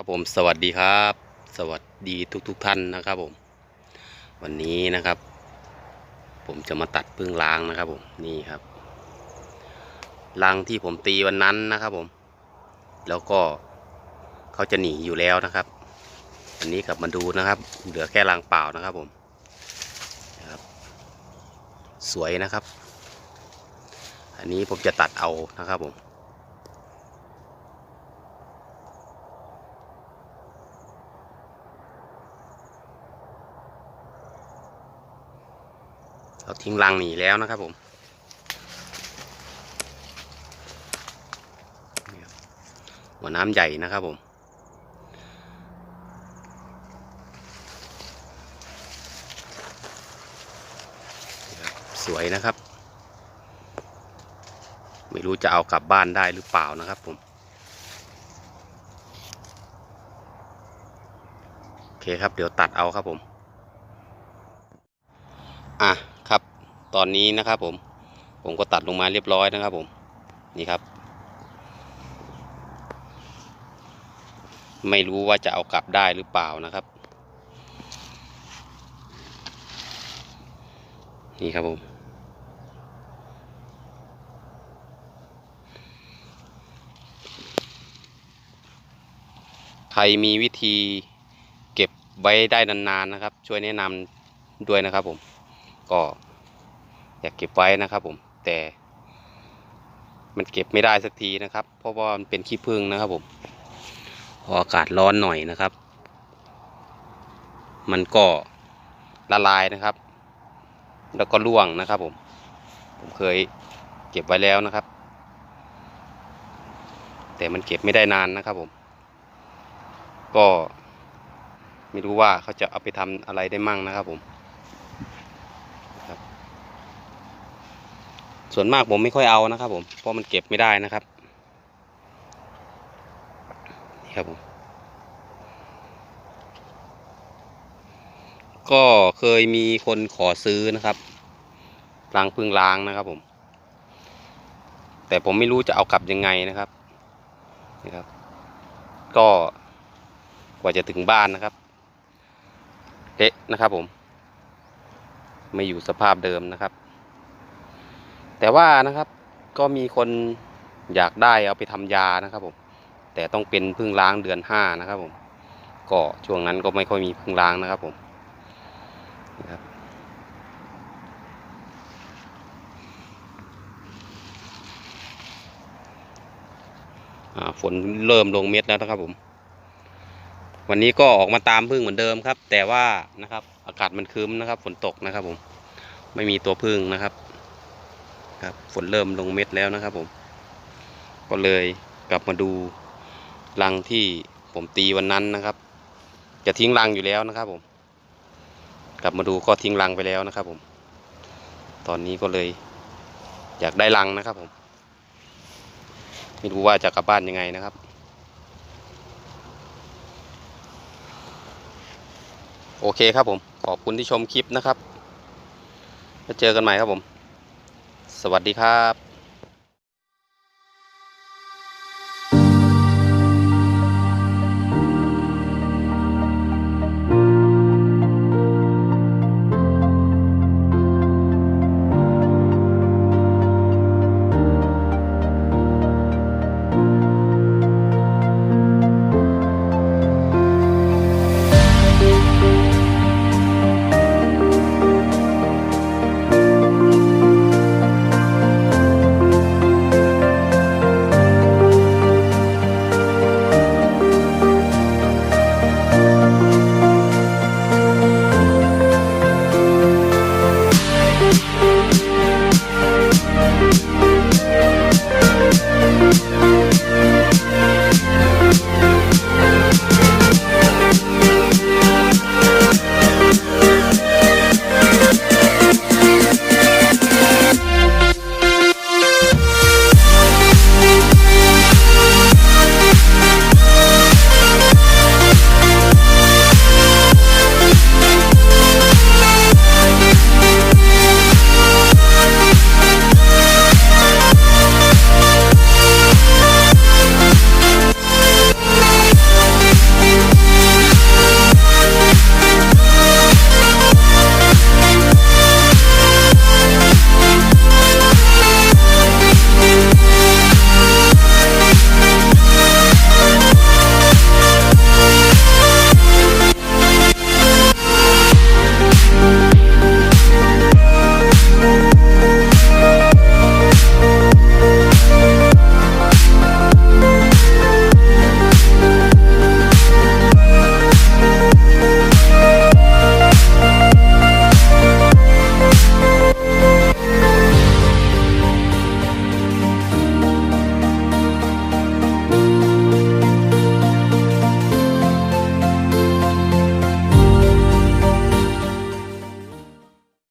ครับผมสวัสดีครับ สวัสดีทุกๆทท่านนะครับผม วันนี้นะครับ ผมจะมาตัดพึ่งล้างนะครับผมนี่ครับรังที่ผมตีวันนั้นนะครับผม แล้วก็เขาจะหนีอยู่แล้วนะครับ อันนี้กลับมาดูนะครับ เหลือแค่รังเปล่านะครับผมนะครับ สวยนะครับ อันนี้ผมจะตัดเอานะครับผม เราทิ้งรังหนีแล้วนะครับผมหัวน้ำใหญ่นะครับผมสวยนะครับ ไม่รู้จะเอากลับบ้านได้หรือเปล่านะครับผมโอเคครับเดี๋ยวตัดเอาครับผม อะ ตอนนี้นะครับผม ผมก็ตัดลงมาเรียบร้อยนะครับผม นี่ครับ ไม่รู้ว่าจะเอากลับได้หรือเปล่านะครับ นี่ครับผมใครมีวิธีเก็บไว้ได้นานๆนะครับ ช่วยแนะนำด้วยนะครับผมก็ อยากเก็บไว้นะครับผมแต่มันเก็บไม่ได้สักทีนะครับ เพราะว่ามันเป็นขี้ผึ้งนะครับผมพออากาศร้อนหน่อยนะครับ มันก็ละลายนะครับ แล้วก็ร่วงนะครับผมผมเคยเก็บไว้แล้วนะครับ แต่มันเก็บไม่ได้นานนะครับผม ก็ไม่รู้ว่าเขาจะเอาไปทำอะไรได้มั่งนะครับผม ส่วนมากผมไม่ค่อยเอานะครับผมเพราะมันเก็บไม่ได้นะครับนี่ครับผมก็เคยมีคนขอซื้อนะครับล้างพึ่งล้างนะครับผม แต่ผมไม่รู้จะเอากลับยังไงนะครับนี่ครับ ก็กว่าจะถึงบ้านนะครับเละนะครับผม ไม่อยู่สภาพเดิมนะครับ แต่ว่านะครับก็มีคนอยากได้เอาไปทำยานะครับผม แต่ต้องเป็นพึ่งล้างเดือนห้านะครับผม ก็ช่วงนั้นก็ไม่ค่อยมีพึ่งล้างนะครับผมนะครับฝนเริ่มลงเม็ดแล้วนะครับผม วันนี้ก็ออกมาตามพึ่งเหมือนเดิมครับ แต่ว่านะครับอากาศมันครึ้มนะครับ ฝนตกนะครับผม ไม่มีตัวพึ่งนะครับ ครับฝนเริ่มลงเม็ดแล้วนะครับผม ก็เลยกลับมาดูรังที่ผมตีวันนั้นนะครับ จะทิ้งรังอยู่แล้วนะครับผม กลับมาดูก็ทิ้งรังไปแล้วนะครับผม ตอนนี้ก็เลยอยากได้รังนะครับผมไม่รู้ว่าจะกลับบ้านยังไงนะครับ โอเคครับผม ขอบคุณที่ชมคลิปนะครับแล้วเจอกันใหม่ครับผม สวัสดีครับ